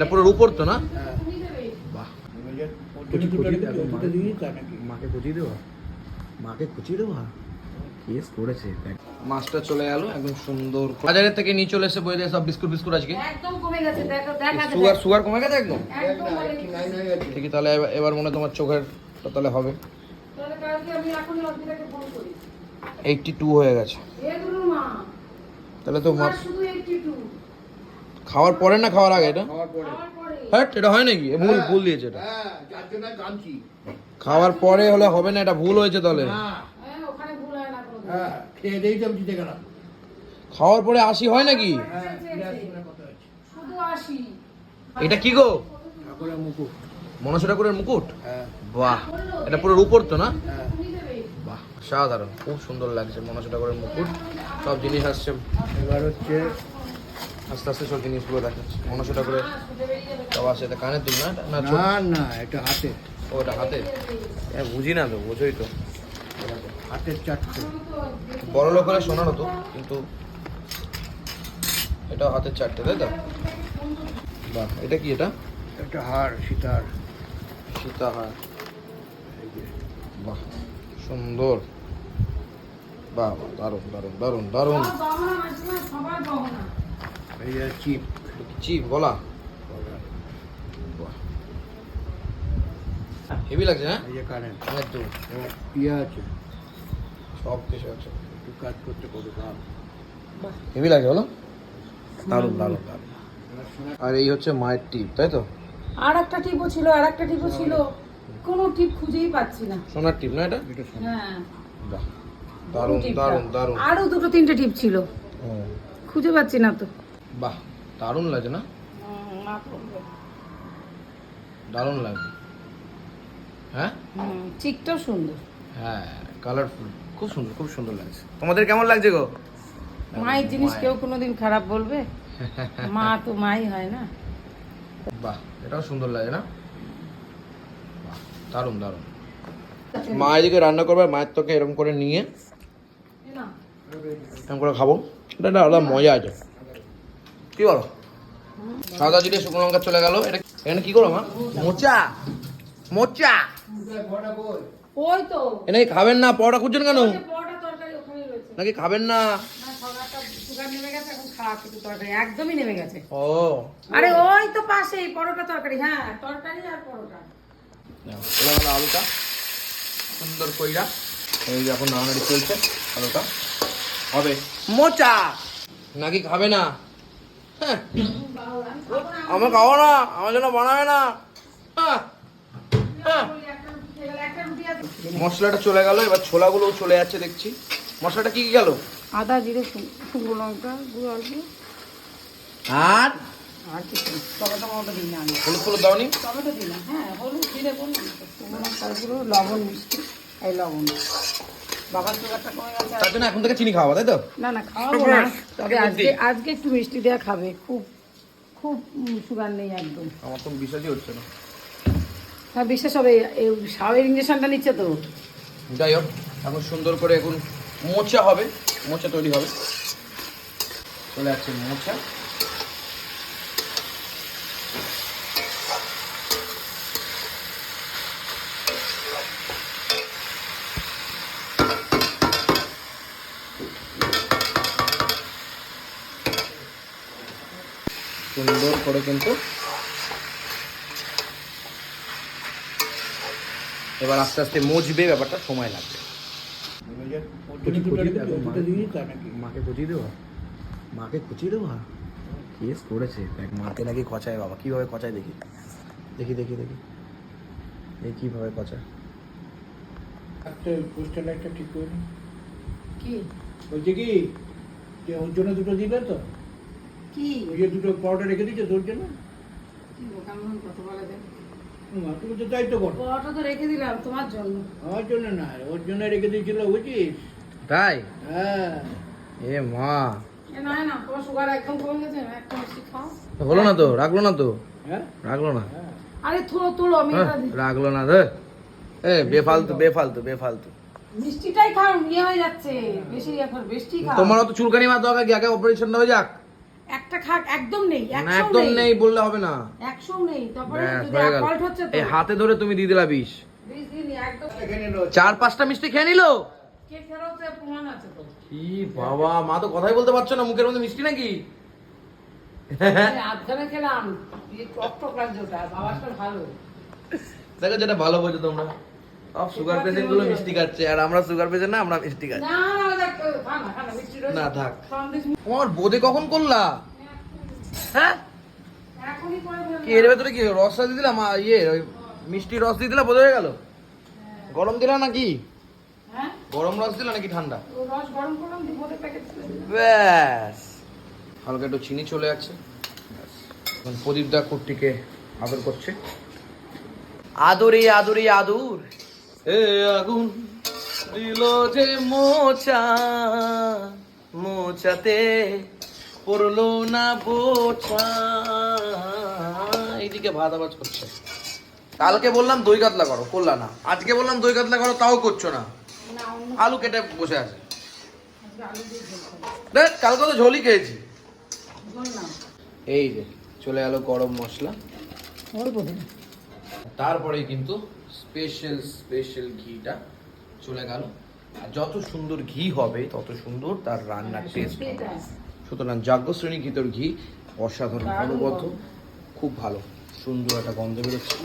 এটা পুরো উপর তো না? হ্যাঁ মাকে। কুচিয়ে দেবো? মাকে কুচিয়ে দেবো? কেস করেছে মাছটা চলে গেল একদম সুন্দর বাজারের থেকে নিয়ে চলে এসে বইলে সব বিস্কুট বিস্কুট আজকে। একদম কমে গেছে দেখো দেখা সুগার সুগার কমে গেছে একদম? হয়ে ঠিকই তাহলে এবার- এবার মনে তোমার চোখের তাহলে হবে। তাহলে কালকে আমি এখনই অর্পিতাকে ফোন করি। এইটটি টু হয়ে গেছে। তাহলে তো মাছ শুধু 82 খাওয়ার পরে না খাওয়ার আগে এটা? খাওয়ার পরে। হ্যাঁ এটা হয় নাকি? এ ভুল ভুল দিয়েছে এটা। হ্যাঁ খাওয়ার পরে হলে হবে না এটা ভুল হয়েছে তাহলে। হ্যাঁ ওখানে ভুল হয় না হ্যাঁ খেয়ে দিয়েই তো জিতে গেলাম। খাওয়ার পরে আশি হয় নাকি? হ্যাঁ আসি এটা কি গো? ঠাকুরের মুকুট। মনসা ঠাকুরের মুকুট? হ্যাঁ। বাহ। এটা পুরো উপর তো না? হ্যাঁ। বাহ সাধারণ খুব সুন্দর লাগছে মনসা ঠাকুরের মুকুট। সব জিনিস আসছে। এবার হচ্ছে আস্তে আস্তে সব জিনিসগুলো দেখাচ্ছে বেরিয়ে যাবে সব আছে এটা কানের দুল না? না না না এটা হাতে। ও এটা হাতে? হ্যাঁ বুঝি না তো বোঝোই তো। হাতের চারটে বড় লোক হলে শোনার হতো কিন্তু এটাও হাতের চারটে তাই তো? বাহ এটা কি এটা? একটা হার সীতার সীতাহার। বাহ সুন্দর। বাহ বাহ দারুণ দারুণ দারুণ দারুণ। চিপ। চিপ গলা হেভি লাগছে হ্যাঁ? এই যে কারেন্ট। একদম। ইয়ে আছে। সব কিছু আছে। একটু কাজ করতে করতে কাম হেভি লাগছে বলো। দারুণ দারুণ দারুণ। আর এই হচ্ছে মায়ের টিপ তাই তো? আর একটা টিপও ছিল আর একটা টিপও ছিল। কোনো টিপ খুঁজেই পাচ্ছি না। সোনার টিপ না এটা। হ্যাঁ। দারুণ দারুণ দারুণ। আরও দুটো তিনটে টিপ ছিল। খুঁজে পাচ্ছি না তো। বাহ দারুণ লাগছে না? দারুণ লাগছে হ্যাঁ? চিকটাও সুন্দর। হ্যাঁ কালারফুল খুব সুন্দর খুব সুন্দর লাগছে। তোমাদের কেমন লাগছে গো? মায়ের জিনিস কেউ কোনোদিন খারাপ বলবে? মা তো মাই হয় না। বাহ এটাও সুন্দর লাগে না? বাহ, দারুণ দারুণ। মা এদিকে রান্না করবে মায়ের তোকে এরকম করে নিয়ে। এরকম করে খাব। এটা একটা আলাদা মজা আছে। কি বলো? সাদা জিরে শুকনো লঙ্কা চলে গেল। এটা এখানে কি করো মা? মোচা। মোচা। ওই তো। এটা খাবেন না? পরোটা খুঁজছেন কেন? নাকি খাবেন না? না সবারটা সুগার নেমে গেছে এখন খাওয়া কিছু তরকারি। একদমই নেমে গেছে। ও। আরে ওই তো পাশেই পরোটা তরকারি। হ্যাঁ তরকারি আর পরোটা। চলে আলুটা। সুন্দর কইরা। এই এখন নাড়ানাড়ি চলছে আলুটা। হবে। মোচা। নাকি খাবে না? আমি খাব না আমার জন্য বানাবে না। মশলাটা চলে গেল এবার ছোলাগুলোও চলে যাচ্ছে দেখছি। মশলাটা কি কি গেল? আদা জিরে শুকনো লঙ্কা গুঁড়ো অল্প। আর? আর কিছু। টমেটো মতো দিই না আমি। হলুদ হলুদ দাওনি? টমেটো দিই না হ্যাঁ হলুদ জিরে বললাম শুকনো লঙ্কার গুঁড়ো লবণ মিষ্টি এই লবণ। তার জন্য এখন থেকে চিনি খাওয়া তাই তো? না না খাওয়াবো না। তবে আজকে আজকে একটু মিষ্টি দেওয়া খাবে। খুব খুব সুগার নেই একদম। আমার তো বিশ্বাসই হচ্ছে না। হ্যাঁ বিশেষ হবে। এই সাবের ইঞ্জেকশনটা নিচ্ছে তো। যাই হোক এখন সুন্দর করে এখন মোচা হবে। মোচা তৈরি হবে। চলে যাচ্ছে মোচা। সুন্দর করে কিন্তু এবার আস্তে আস্তে মজবে ব্যাপারটা সময় লাগবে। মাকে কুচিয়ে দেবো? মাকে কুচিয়ে দেবো? কেস করেছে? দেখ মাকে নাকি কচায় বাবা। কীভাবে কচায় দেখি? দেখি দেখি দেখি। এই কীভাবে কচায় একটা পোস্টার লাইটটা ঠিক করে কি? বলছি কি? যে ওর জন্য দুটো দিবে তো? কি? ওই যে দুটো পাউডার রেখে দিচ্ছে তোর জন্য কি বোকামন কত বলে দেন। তুমি তো তাই তো করো। পরোটা তো রেখে দিলাম তোমার জন্য। আমার জন্য না ওর জন্য রেখে দিয়েছিল বুঝিস? তাই? হ্যাঁ। এ মা। না না তোমার সুগার একদম কমে গেছে একটা মিষ্টি খাও। হলো না তো রাখল না তো? হ্যাঁ? রাখল না? হ্যাঁ। আরে তুলো তুলো আমি রাখল না রে এ বেফালতু বেফালতু বেফালতু। মিষ্টিটাই খাও ইয়ে হয়ে যাচ্ছে। বেশি এখন বেশি খাও। তোমার অত চুলকানি মার দরকার কি? আগে অপারেশনটা হয়ে যাক। একটা খাট একদম নেই একদম নেই। বললে হবে না। একশো নেই তারপরে হচ্ছে তো এই হাতে ধরে তুমি দিয়ে দিলা চার পাঁচটা মিষ্টি খেয়ে নিলো? কে বাবা মা তো কথাই বলতে পারছ না মুখের মধ্যে মিষ্টি নাকি? আমি খেলাম। যেটা ভালো বোঝো তোমরা। সব সুগার পেশেন্টগুলো মিষ্টি খাচ্ছে আর আমরা সুগার পেশেন্ট না আমরা মিষ্টি খাচ্ছি। না থাক। তোমার বোধে কখন করলা? হ্যাঁ। কি এর ভেতরে কি রস দিয়ে দিলাম ইয়ে মিষ্টি রস দিয়ে দিলা বোধ হয়ে গেল? গরম দিলা নাকি? হ্যাঁ? গরম রস দিলা নাকি ঠান্ডা? ব্যাস। হালকা একটু চিনি চলে যাচ্ছে। প্রদীপ দা কুর্তিকে আদর করছে। আদরে আদরে আদর। এ আগুন দিল যে মোচা মোচাতে পড়ল না বোচা। এইদিকে ভাত আবাজ করছে কালকে বললাম দই কাতলা করো করলা না। আজকে বললাম দই কাতলা করো তাও করছ না। আলু কেটে বসে আছে। দেখ কালকে তো ঝোলই খেয়েছি। এই যে চলে গেল গরম মশলা। ওর বোধে তারপরে কিন্তু স্পেশাল স্পেশাল ঘিটা চলে গেল। আর যত সুন্দর ঘি হবে তত সুন্দর তার রান্নার টেস্ট হবে। সুতরাং যাজ্ঞশ্রেণী ঘিতর ঘি অসাধারণ অনুগত খুব ভালো সুন্দর একটা গন্ধ বেরোচ্ছে।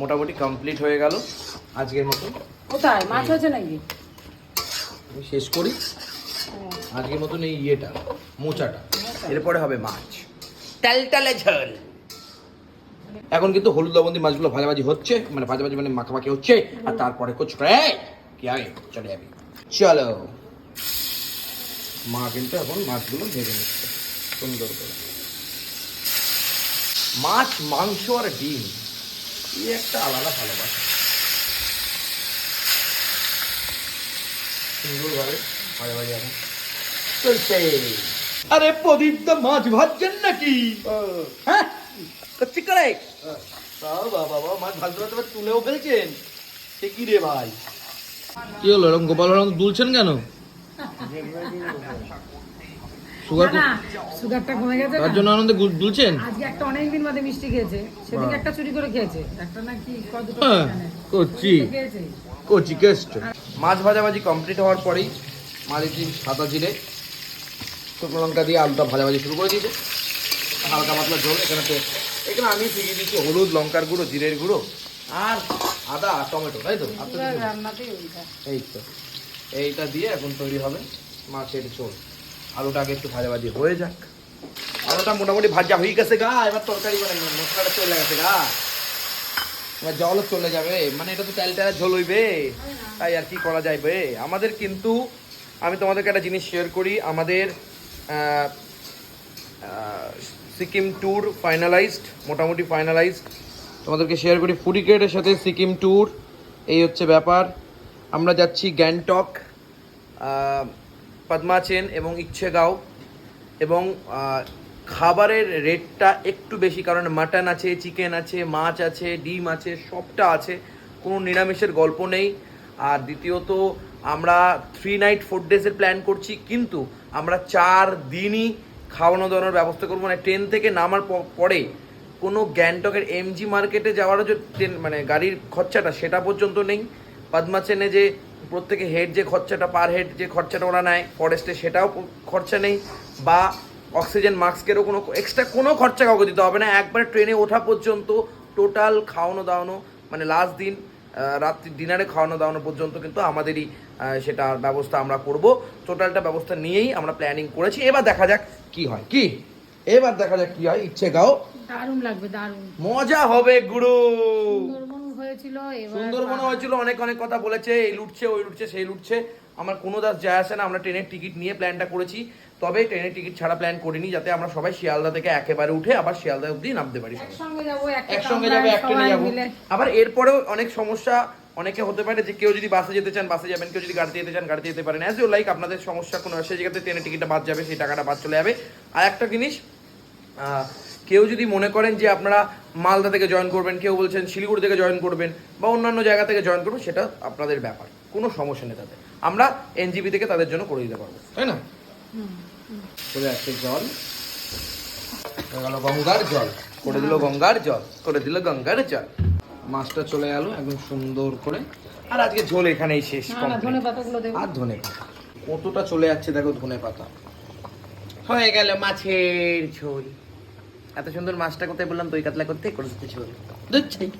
মোটামুটি কমপ্লিট হয়ে গেল আজকের মতো। কোথায়? মাছ হয়েছে নাকি? আমি শেষ করি। আজকের মতন এই ইয়েটা মোচাটা। এরপরে হবে মাছ। টালটালে ঝোল। এখন কিন্তু হলুদ লবণ দিয়ে মাছগুলো ভাজাভাজি হচ্ছে মানে ভাজাভাজি মানে মাখামাখি হচ্ছে আর তারপরে কুচ করে কি আগে চলে যাবি। চলো। মা কিন্তু এখন মাছগুলো ভেজে নিচ্ছে সুন্দর করে। মাছ মাংস আর ডিম এই একটা আলাদা ভালোবাসা। সুন্দরভাবে ভাজাভাজি এখন চলছে। আরে প্রদীপ দা মাছ ভাজছেন নাকি? হ্যাঁ? করে। বাবা বাবা মাছ ভাজতে ভাজতে তুলেও ফেলছেন। সে কি রে ভাই? কি হলো এরকম গোপাল দুলছেন কেন? সুগার সুগারটা কমে গেছে তার জন্য আনন্দে দুলছেন? আজকে একটা অনেক দিন বাদে মিষ্টি খেয়েছে। সেদিকে একটা চুরি করে খেয়েছে। একটা নাকি হ্যাঁ কচি। মাছ ভাজাভাজি কমপ্লিট হওয়ার পরেই মা দিচ্ছি সাদা জিরে শুকনো লঙ্কা দিয়ে আলুটা ভাজাভাজি শুরু করে দিয়েছে। হালকা পাতলা ঝোল এখানে এখানে আমি শিখিয়ে দিচ্ছি হলুদ লঙ্কার গুঁড়ো জিরের গুঁড়ো আর আদা টমেটো তাই তো? এই তো। এইটা দিয়ে এখন তৈরি হবে মাছের ঝোল। আলুটা আগে একটু ভাজাভাজি হয়ে যাক। আলুটা মোটামুটি ভাজা হয়ে গেছে গা এবার তরকারি মানে মশলাটা চলে গেছে গা। এবার জলও চলে যাবে। মানে এটা তো তেল তেল ঝোল হইবে। তাই আর কি করা যাইবে? আমাদের কিন্তু আমি তোমাদেরকে একটা জিনিস শেয়ার করি। আমাদের সিকিম ট্যুর ফাইনালাইজড মোটামুটি ফাইনালাইজড তোমাদেরকে শেয়ার করি ফুডিকেটের সাথে সিকিম ট্যুর এই হচ্ছে ব্যাপার। আমরা যাচ্ছি গ্যাংটক পদ্মাচেন এবং ইচ্ছেগাঁও। এবং খাবারের রেটটা একটু বেশি, কারণ মাটন আছে চিকেন আছে, মাছ আছে, ডিম আছে, সবটা আছে। কোনো নিরামিষের গল্প নেই। আর দ্বিতীয়ত, আমরা থ্রি নাইট ফোর ডেজের প্ল্যান করছি, কিন্তু আমরা চার দিনই খাওয়ানো দাওয়ানোর ব্যবস্থা করব। মানে ট্রেন থেকে নামার পরে কোনো গ্যাংটকের এমজি মার্কেটে যাওয়ারও যে ট্রেন মানে গাড়ির খরচাটা সেটা পর্যন্ত নেই। পদ্মাচেনে যে প্রত্যেকে হেড যে খরচাটা পার হেড যে খরচাটা ওরা নেয় ফরেস্টে সেটাও খরচা নেই। বা অক্সিজেন মাস্কেরও কোনো এক্সট্রা কোনো খরচা কাউকে দিতে হবে না। একবার ট্রেনে ওঠা পর্যন্ত টোটাল খাওয়ানো দাওয়ানো মানে লাস্ট দিন রাত্রি ডিনারে খাওয়ানো দাওয়ানো পর্যন্ত কিন্তু আমাদেরই সেটা ব্যবস্থা আমরা করব। টোটালটা ব্যবস্থা নিয়েই আমরা প্ল্যানিং করেছি। এবার দেখা যাক কি হয়? কি? এবার দেখা যাক কি হয়। ইচ্ছে গাও। দারুণ লাগবে দারুণ। মজা হবে গুরু। হয়েছিল সুন্দরবন হয়েছিল অনেক অনেক কথা বলেছে। এই লুটছে ওই লুটছে সেই লুটছে। আমার কোনো দাস যায় আসে না। আমরা ট্রেনের টিকিট নিয়ে প্ল্যানটা করেছি। তবে ট্রেনের টিকিট ছাড়া প্ল্যান করিনি যাতে আমরা সবাই শিয়ালদা থেকে একেবারে উঠে আবার শিয়ালদা অবধি নামতে পারি একসঙ্গে যাব একসঙ্গে যাবে এক ট্রেনে যাব। আবার এরপরেও অনেক সমস্যা অনেকে হতে পারে যে কেউ যদি বাসে যেতে চান, বাসে যাবেন, কেউ যদি গাড়িতে যেতে চান, গাড়িতে যেতে পারেন। অ্যাজ ইউ লাইক আপনাদের সমস্যা কোনো সেই জায়গাতে ট্রেনের টিকিটটা বাদ যাবে, সেই টাকাটা বাদ চলে যাবে। আর একটা জিনিস কেউ যদি মনে করেন যে আপনারা মালদা থেকে জয়েন করবেন, কেউ বলছেন শিলিগুড়ি থেকে জয়েন করবেন বা অন্যান্য জায়গা থেকে জয়েন করবেন, সেটা আপনাদের ব্যাপার। কোনো সমস্যা নেই তাদের। আমরা এনজিবি থেকে তাদের জন্য করে দিতে পারব। তাই না? চলে আসছে জল। গঙ্গার জল। করে দিল গঙ্গার জল, করে দিল গঙ্গার জল। মাছটা চলে গেল একদম সুন্দর করে। আর আজকে ঝোল এখানেই শেষ। ধনে পাতাগুলো দেবো। আর ধনে পাতা। কতটা চলে যাচ্ছে দেখো ধনে পাতা। হয়ে গেল মাছের ঝোল। এত সুন্দর মাছটা কোথায় বললাম? দই কাতলা করতে করে দিতে ঝোল। দুধ চাই।